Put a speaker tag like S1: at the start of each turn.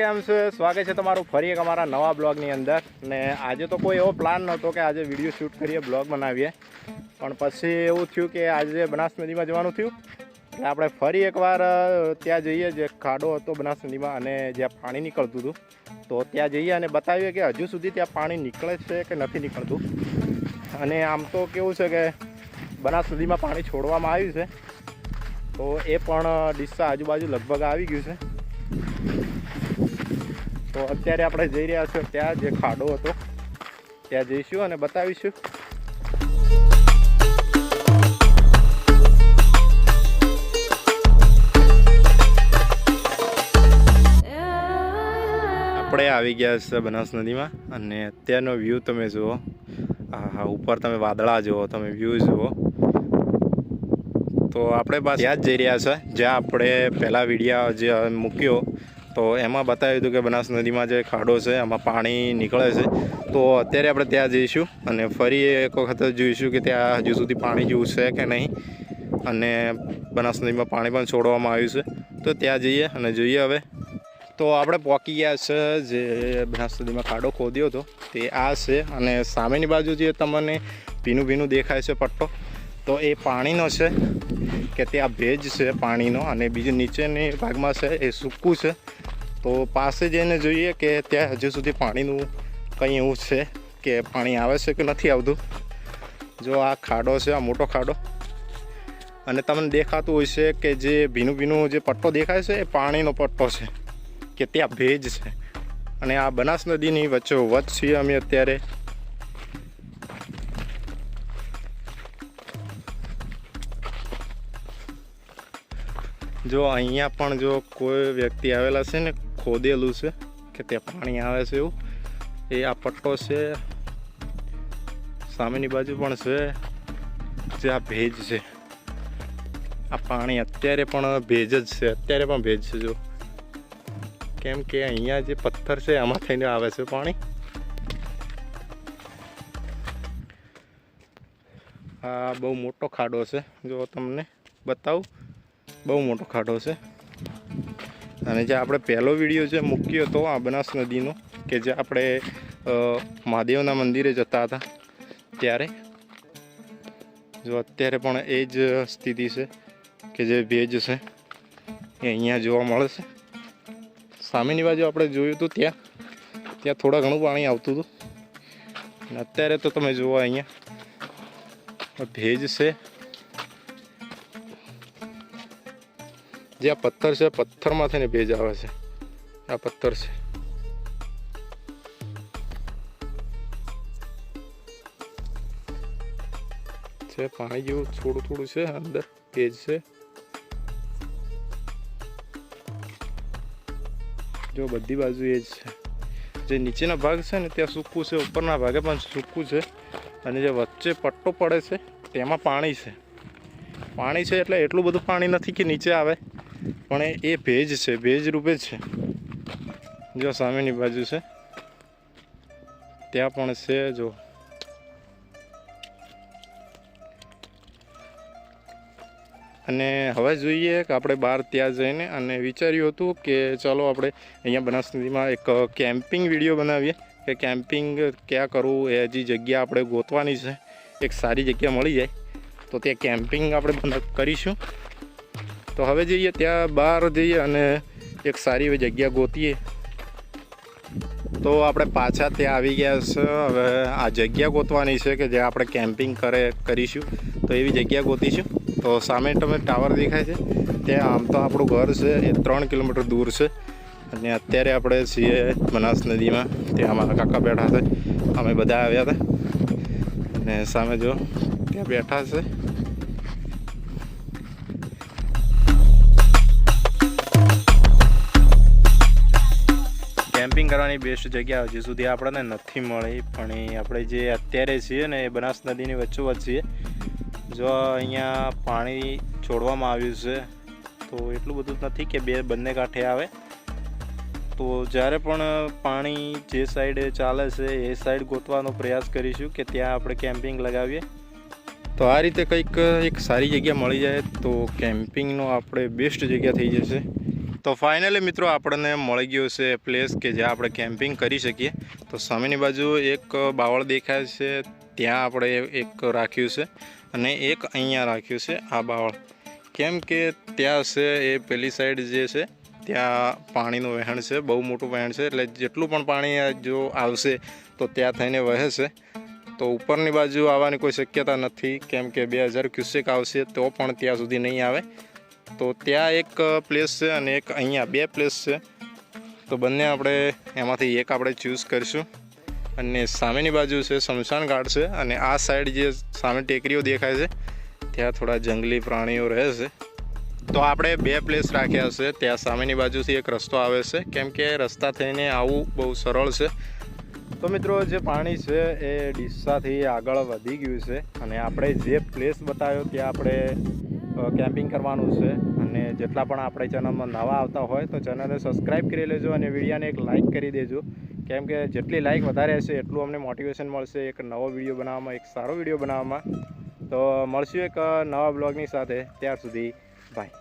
S1: કેમ છે? સ્વાગત છે તમારું ફરી એક અમારા નવા બ્લોગની અંદર. ને આજે તો કોઈ એવો પ્લાન નહોતો કે આજે વીડિયો શૂટ કરીએ, બ્લોગ બનાવીએ. પણ પછી એવું થયું કે આજે બનાસ નદીમાં જવાનું થયું, એટલે આપણે ફરી એકવાર ત્યાં જઈએ. જે ખાડો હતો બનાસ નદીમાં અને જ્યાં પાણી નીકળતું હતું, તો ત્યાં જઈએ અને બતાવીએ કે હજુ સુધી ત્યાં પાણી નીકળે છે કે નથી નીકળતું. અને આમ તો કેવું છે કે બનાસ નદીમાં પાણી છોડવામાં આવ્યું છે, તો એ પણ ડિસ્સા આજુબાજુ લગભગ આવી ગયું છે. તો અત્યારે આપણે જઈ રહ્યા છીએ ત્યાં જે ખાડો હતો. ત્યાં જઈશું અને બતાવીશું. આપણે આવી ગયા છે બનાસ નદીમાં અને અત્યારનો વ્યૂ તમે જુઓ. હા ઉપર તમે વાદળા જુઓ, તમે વ્યૂ જુઓ. તો આપણે પાસે ત્યાં જ જઈ રહ્યા છે. જ્યાં આપણે પહેલાં વીડિયો જે મૂક્યો તો એમાં બતાવ્યું હતું કે બનાસ નદીમાં જે ખાડો છે, એમાં પાણી નીકળે છે. તો અત્યારે આપણે ત્યાં જઈશું અને ફરી એક વખત જોઈશું કે ત્યાં હજુ સુધી પાણી જેવું છે કે નહીં. અને બનાસ નદીમાં પાણી પણ છોડવામાં આવ્યું છે. તો ત્યાં જઈએ અને જોઈએ હવે. તો આપણે પહોંચી ગયા છે જે બનાસ નદીમાં ખાડો ખોદ્યો હતો, તે આ છે અને સામેની બાજુ જે તમને ભીનું ભીનું દેખાય છે પટ્ટો, તો એ પાણીનો છે કે ત્યાં ભેજ છે પાણીનો અને બીજું નીચેની ભાગમાં છે એ સૂકું છે. તો પાસે જઈને જોઈએ કે ત્યાં હજુ સુધી પાણીનું કંઈ એવું છે કે પાણી આવે છે કે નથી આવતું. જો આ ખાડો છે, આ મોટો ખાડો. અને તમને દેખાતું હોય છે કે જે ભીનું ભીનું જે પટ્ટો દેખાય છે એ પાણીનો પટ્ટો છે, કે ત્યાં ભેજ છે. અને આ બનાસ નદીની વચ્ચે વચ્ચ છીએ અમે અત્યારે. જો અહીંયા પણ જો કોઈ વ્યક્તિ આવેલા છે ને ખોદેલું છે કે ત્યાં પાણી આવે છે એવું. એ આ પટ્ટો છે. સામેની બાજુ પણ છે. જે આ ભેજ છે. આ પાણી અત્યારે પણ ભેજ જ છે. અત્યારે પણ ભેજ છે જો કેમ કે અહીંયા જે પથ્થર છે એમાં થઈને આવે છે પાણી. આ બહુ મોટો ખાડો છે. જો તમને બતાવું. બહુ મોટો ખાડો છે. અને જે આપણે પહેલો વીડિયો જે મૂક્યો હતો આ બનાસ નદીનો, કે જે આપણે મહાદેવના મંદિરે જતા હતા ત્યારે, જો અત્યારે પણ એ જ સ્થિતિ છે કે જે ભેજ છે એ અહીંયા જોવા મળે છે સામેની બાજુ આપણે જોયું હતું ત્યાં ત્યાં થોડા ઘણું પાણી આવતું હતું. અત્યારે તો તમે જુઓ અહીંયા ભેજ છે જે આ પથ્થર છે, પથ્થરમાંથી થઈને ભેજ આવે છે. આ પથ્થર છે. છે પાણી જેવું થોડું થોડું છે, અંદર ભેજ છે. જો બધી બાજુ એ જ છે. જે નીચેના ભાગ છે ને, ત્યાં સૂકું છે, ઉપરના ભાગે પણ સૂકું છે. અને જે વચ્ચે પટ્ટો પડે છે, તેમાં પાણી છે. પાણી છે એટલે એટલું બધું પાણી નથી કે નીચે આવે. પણ એ- ભેજ છે, ભેજ રૂપે છે. જો સામેની બાજુ છે. ત્યાં પણ છે, જો. અને હવે જોઈએ કે આપણે બહાર ત્યાં જઈને અને વિચાર્યું હતું કે ચાલો આપણે અહીંયા બનાસનદીમાં એક કેમ્પિંગ વીડિયો બનાવીએ કે કેમ્પિંગ ક્યાં કરવું એ હજી જગ્યા આપણે ગોતવાની છે. એક સારી જગ્યા મળી જાય. તો ત્યાં કેમ્પિંગ આપણે કરીશું. તો હવે જઈએ, ત્યાં બહાર જઈએ અને એક સારી એવી જગ્યા ગોતીએ. તો આપણે પાછા ત્યાં આવી ગયા છે હવે આ જગ્યા ગોતવાની છે કે જ્યાં આપણે કેમ્પિંગ કરે, કરીશું. તો એવી જગ્યા ગોતીશું. તો સામે તમે ટાવર દેખાય છે. ત્યાં આમ તો આપણું ઘર છે, એ ત્રણ કિલોમીટર દૂર છે. અને અત્યારે આપણે છીએ બનાસ નદીમાં. ત્યાં અમારા કાકા બેઠા છે. અમે બધા આવ્યા હતા. અને સામે જો, ત્યાં બેઠા છે. કેમ્પિંગ કરવાની બેસ્ટ જગ્યા હજી સુધી આપણને નથી મળી, પણ આપણે જે અત્યારે છીએ ને, એ બનાસ નદીની વચ્ચોવચ્ચ છીએ. જો અહીંયા પાણી છોડવામાં આવ્યું છે, તો એટલું બધું નથી કે બે બંને કાંઠે આવે. તો જ્યારે પણ પાણી જે સાઈડે ચાલે છે, એ સાઈડ ગોતવાનો પ્રયાસ કરીશું કે ત્યાં આપણે કેમ્પિંગ લગાવીએ. તો આ રીતે કંઈક એક સારી જગ્યા મળી જાય તો કેમ્પિંગનો આપણે બેસ્ટ જગ્યા થઈ જશે. તો ફાઇનલી મિત્રો આપણને મળી ગયો છે પ્લેસ કે જ્યાં આપણે કેમ્પિંગ કરી શકીએ. તો સામેની બાજુ એક બાવળ દેખાય છે, ત્યાં આપણે એક રાખ્યું છે અને એક અહીંયા રાખ્યું છે આ બાવળ. કેમ કે ત્યાં છે એ પેલી સાઈડ જે છે, ત્યાં પાણીનું વહેણ છે, બહુ મોટું વહેણ છે, એટલે જેટલું પણ પાણી જો આવશે તો ત્યાં થઈને વહે છે. તો ઉપરની બાજુ આવવાની કોઈ શક્યતા નથી, કેમ કે બે હજાર ક્યુસેક આવશે તો પણ ત્યાં સુધી નહીં આવે. તો ત્યાં એક પ્લેસ છે અને એક અહીંયા બે પ્લેસ છે. તો બંને આપણે એમાંથી એક આપણે ચૂઝ કરીશું. અને સામેની બાજુ છે શમશાન ઘાટ છે અને આ સાઈડ જે સામે ટેકરીઓ દેખાય છે, ત્યાં થોડા જંગલી પ્રાણીઓ રહે છે. તો આપણે બે પ્લેસ રાખ્યા છે. ત્યાં સામેની બાજુથી એક રસ્તો આવે છે. કેમ કે રસ્તા થઈને આવવું બહુ સરળ છે. તો મિત્રો, જે પાણી છે એ ડીસાથી આગળ વધી ગયું છે અને આપણે જે પ્લેસ બતાવ્યો, ત્યાં આપણે કેમ્પિંગ કરવાનું છે અને જેટલા પણ આપણે ચેનલમાં નવા આવતા હોય તો ચેનલને સબસ્ક્રાઈબ કરી લેજો અને વિડીયાને એક લાઇક કરી દેજો. કેમ કે જેટલી લાઇક વધારે હશે એટલું અમને મોટિવેશન મળશે એક નવો વીડિયો બનાવવામાં, એક સારો વીડિયો બનાવવામાં. તો મળશું એક નવા બ્લોગની સાથે. ત્યાર સુધી, બાય.